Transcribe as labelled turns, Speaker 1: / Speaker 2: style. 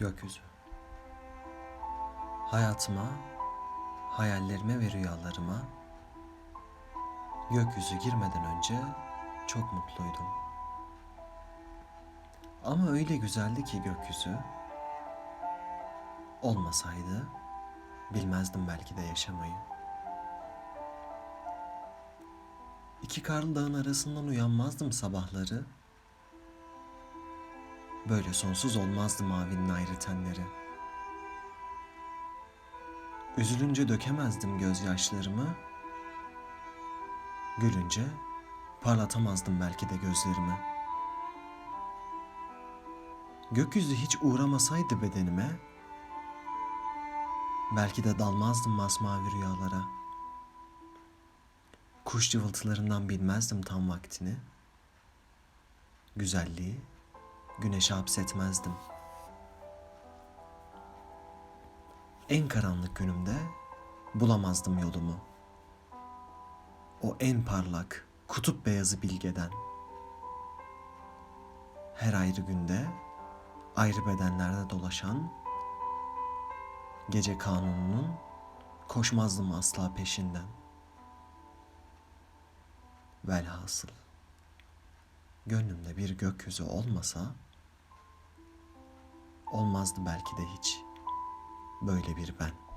Speaker 1: Gökyüzü. Hayatıma, hayallerime ve rüyalarıma gökyüzü girmeden önce çok mutluydum. Ama öyle güzeldi ki gökyüzü olmasaydı bilmezdim belki de yaşamayı. İki karlı dağın arasından uyanmazdım sabahları. Böyle sonsuz olmazdı mavinin ayrı tenleri. Üzülünce dökemezdim gözyaşlarımı. Gülünce parlatamazdım belki de gözlerimi. Gökyüzü hiç uğramasaydı bedenime, belki de dalmazdım masmavi rüyalara. Kuş cıvıltılarından bilmezdim tam vaktini. Güzelliği güneşe hapsetmezdim. En karanlık günümde bulamazdım yolumu. O en parlak, kutup beyazı bilgeden. Her ayrı günde ayrı bedenlerde dolaşan gece kanununun koşmazdım asla peşinden. Velhasıl gönlümde bir gökyüzü olmasa olmazdı belki de hiç böyle bir ben.